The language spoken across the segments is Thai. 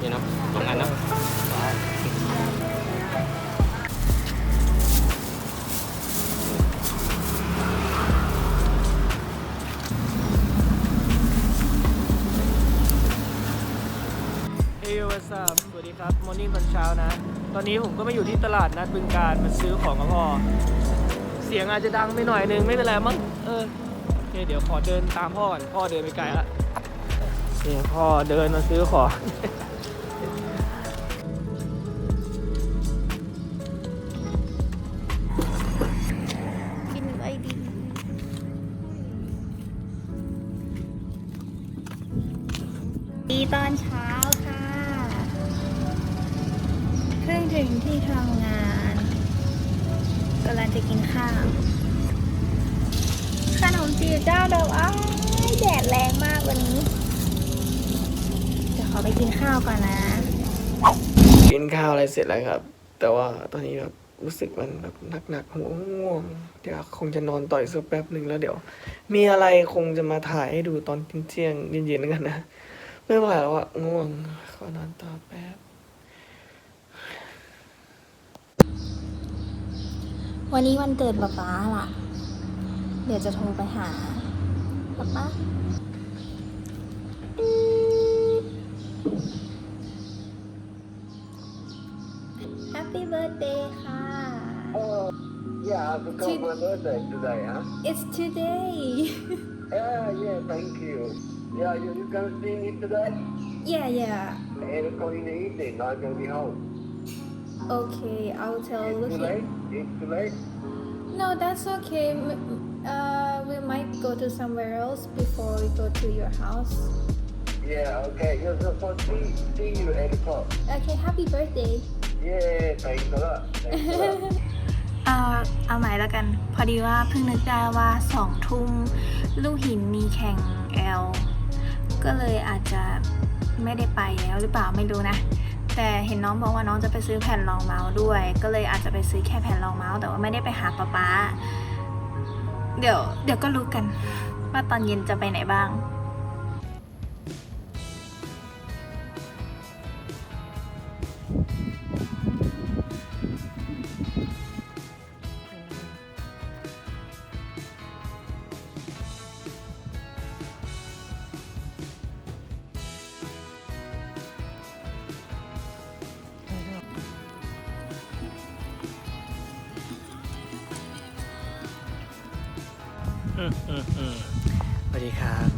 นี่เนาะสองอันเนาะเฮ้ยวัสบสวัสดีครับ มอร์นิ่งตอนเช้านะ ตอนนี้ผมก็มาอยู่ที่ตลาดนัดบึงการมาซื้อของกับพ่อ เสียงอาจจะดังไปหน่อยนึง ไม่เป็นไรมั้ง เออโอเคเดี๋ยวขอเดินตามพ่อก่อน พ่อเดินไปไกลละนี่พ่อเดินมาซื้อของ ดีตอนเช้าค่ะ เพิ่งถึงที่ทำงานกำลังจะกินข้าว ขนมจีบเจ้าเดิมอ้ายแดดแรงมากวันนี้ จะขอไปกินข้าวก่อนนะ กินข้าวอะไรเสร็จแล้วครับ แต่ว่าตอนนี้แบบรู้สึกมันแบบหนักๆหัวง่วงเดี๋ยวคงจะนอนต่อยสักแป๊บหนึ่งแล้วเดี๋ยว มีอะไรคงจะมาถ่ายให้ดูตอนเที่ยงเย็นๆกันนะ ไม่ไหวแล้วอะง่วงขอนอนต่อแป๊บ วันนี้วันเกิดป๊าป๊าล่ะ เดี๋ยวจะโทรไปหาป๊าป๊า Happy birthday ค่ะ Oh, yeah, because Did- my birthday today, huh? It's today Yeah, yeah, thank you. Yeah, you, you gonna see me today? Yeah yeah Eight o'clock in the evening, I'm gonna be home. Okay I'll tell It's too Lucy late? It's too late? No that's okay M- uh, we might go to somewhere else before we go to your house Yeah, okay. You're supposed to see, see you at eight o'clock. Okay happy birthday Yeah, thanks a lot. Thanks a lot. เอ่อเอาใหม่แล้วกัน พอดีว่าเพิ่งนึกได้ว่าสองทุ่มลูกหินมีแข่งแอล ก็เลยอาจจะไม่ได้ไปแล้วหรือเปล่าไม่รู้นะ แต่เห็นน้องบอกว่าน้องจะไปซื้อแผ่นรองเมาส์ด้วย ก็เลยอาจจะไปซื้อแค่แผ่นรองเมาส์แต่ว่าไม่ได้ไปหาป๊าป๊าเดี๋ยวเดี๋ยวก็รู้กัน ว่าตอนเย็นจะไปไหนบ้าง สวัสดีครับ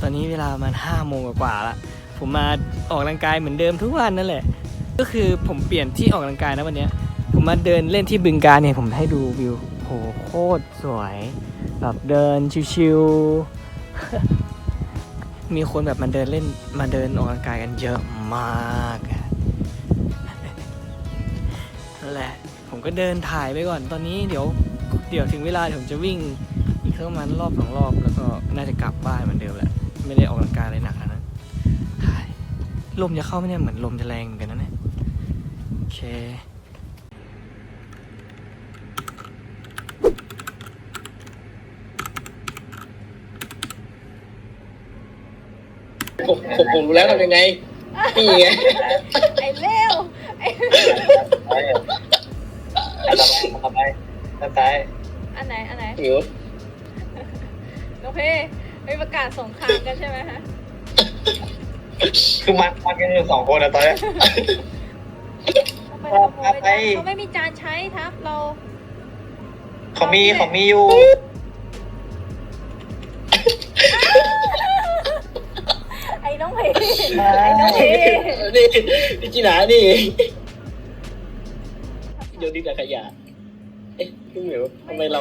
ตอนนี้เวลาประมันห้าโมงกว่าๆละ ผมมาออกกำลังกายเหมือนเดิมทุกวันนั่นแหละ ก็คือผมเปลี่ยนที่ออกกำลังกายนะวันเนี้ย ผมมาเดินเล่นที่บึงการเนี่ยผมให้ดูวิวโหโคตรสวย แบบเดินชิวๆ มีคนแบบมาเดินเล่นมาเดินออกกำลังกายกันเยอะมากนั่นแหละ ผมก็เดินถ่ายไปก่อนตอนนี้เดี๋ยวเดี๋ยวถึงเวลาเดี๋ยวผมจะวิ่ง อีกสักประมาณรอบสองรอบแล้วก็น่าจะกลับบ้านเหมือนเดิมแหละไม่ได้ออกกำลังกายอะไรหนักขนาดนั้นใช่ลมจะเข้าไหมเนี่ยเหมือนลมจะแรงเหมือนกันนะเนี่ยโอเคผมผมผมรู้แล้วทำยังไงนี่ไงไอ้เร็วไปต่อไปต่อไปอันไหนอันไหนหิวโอ เคไม่ประกาศสงครามกันใช่ไหมฮะคือมามากันอยู่สองคนอะตอนนี้ทำไมเราขโมยไปไม่ได้เขาไม่มีจานใช้ทับเราเขามีเขามีอยู่ ไอ้น้องเพไอ้น้องเพนี่นี่จีน่านี่ โยนดีกับขยะ เอ๊ะพี่หมิวทำไมเรา